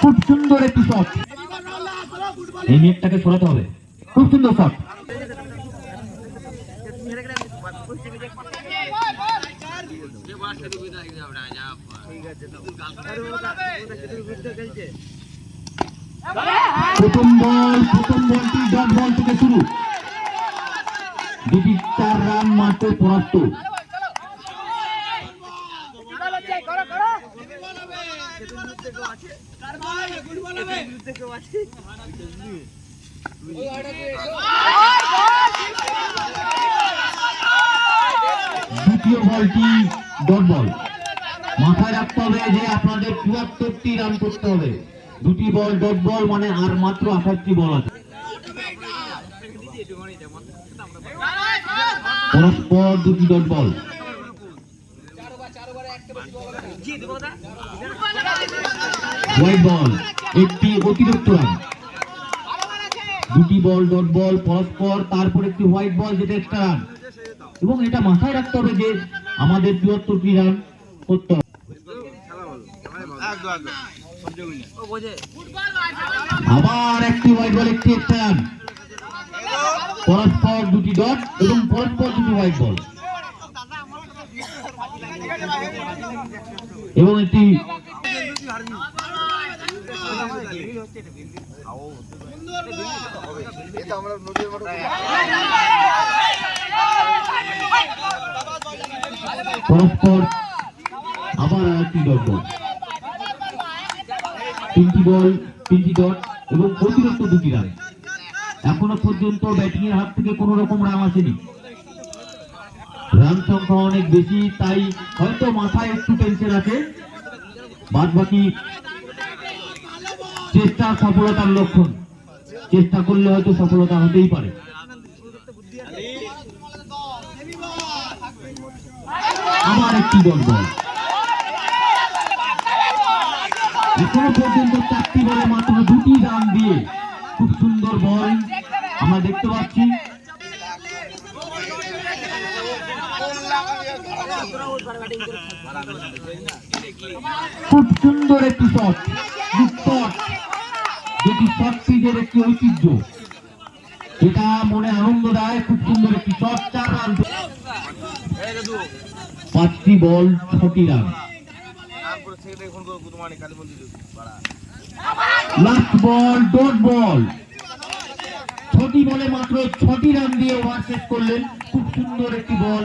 খুব সুন্দর একটি শট এই নেটটাকে সরাতে হবে। খুব সুন্দর শট প্রথম বল প্রথম বলটি ডট বল থেকে শুরু। দুটি চার রান পরাস্ত। দ্বিতীয় বলটি ডট বল মাথায় রাখতে হবে যে আপনাদের চুয়াত্তরটি রান করতে হবে। দুটি বল ডট বল মানে আর মাত্র আঠাশটি বল আছে। পরস্পর দুটি ডট বল হোয়াইট বল একটি অতিরিক্ত রান দুটি বল ডট বল পরস্পর তারপর একটি হোয়াইট বল যেটা এক্সট্রা রান এবং এটা মাথায় রাখতে হবে যে আমাদের চুয়াত্তরটি রান করতে হবে। আবার একটি হোয়াইট বল একটি এক্সট্রা রান পরস্পর দুটি ডট এবং পরস্পর দুটি হোয়াইট বল এবং একটি পরস্পর আবার ডট বল তিনটি বল, তিনটি ডট এবং অতিরিক্ত দুটি রান। এখনও পর্যন্ত ব্যাটিং এর হাত থেকে কোনো রকম রান আসেনি। রান সংখ্যা অনেক বেশি, তাই হয়তো মাথায় একটু টেনশন আছে। বাদ বাকি চেষ্টা সফলতার লক্ষণ। চেষ্টা করলে হয়তো সফলতা হতেই পারে। আবার একটি বল। এখনও পর্যন্ত চারটি বলে মাত্র দুটি রান দিয়ে খুব সুন্দর বল আমরা দেখতে পাচ্ছি। খুব সুন্দর একটি শট শট যেটি শট একটি ঐতিহ্য। এটা মনে আনন্দ দেয় খুব সুন্দর একটি শট চার রান পাঁচটি বল, ছটি run last ball dot ball ছটি বলে মাত্র ছটি রান দিয়ে ওভার করলেন। খুব সুন্দর একটি বল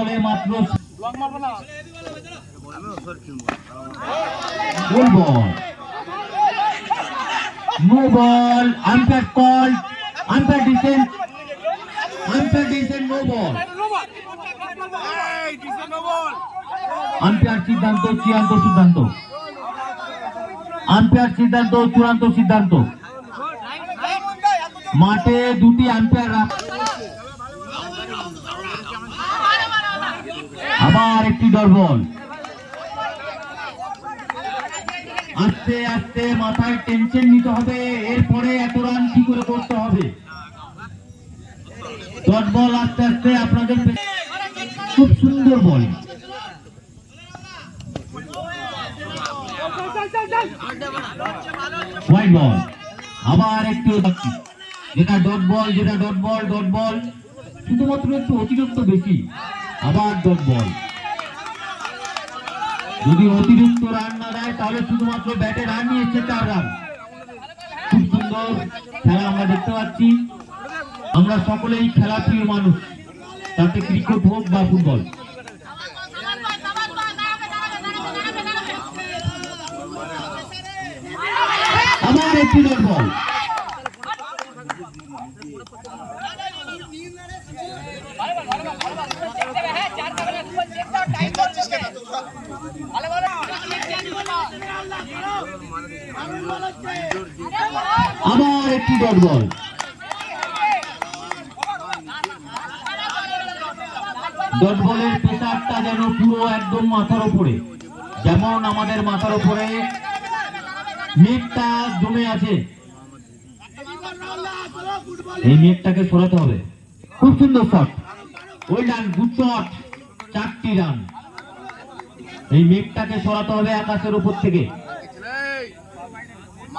বলে মাত্র no. Ball umpire call umpire dissent umpire dissent no ball umpire সিদ্ধান্ত চূড়ান্ত সিদ্ধান্ত। আম্পায়ার সিদ্ধান্ত চূড়ান্ত সিদ্ধান্ত। মাঠে দুটি আম্পায়ার রাখ- আবার একটি দলবল আস্তে আস্তে মাথায় টেনশন নিতে হবে, এরপরে এত রান কি করে করতে হবে? ডট বল আস্তে আস্তে আপনাদের খুব সুন্দর বল। আবার একটু যেটা ডট বল যেটা ডট বল ডট বল শুধুমাত্র একটু অতিরিক্ত বেশি। আবার ডট বল যদি অতিরিক্ত রান না দেয় তাহলে শুধুমাত্র ব্যাটে রান নিয়েছে চার রান খুব সুন্দর খেলা আমরা দেখতে পাচ্ছি আমরা সকলেই খেলা প্রিয় মানুষ তাতে ক্রিকেট হোক বা ফুটবল আবার একটি ডট বল আবার একটি ডট বল ডট বলের প্রেসারটা যেন পুরো একদম মাথার উপরে যেমন আমাদের মাথার উপরে মেঘটা জমে আছে। এই মেঘটাকে সরাতে হবে। খুব সুন্দর শট ওই রান গুড শট চারটি রান এই মেঘটাকে সরাতে হবে আকাশের উপর থেকে।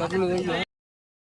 বলে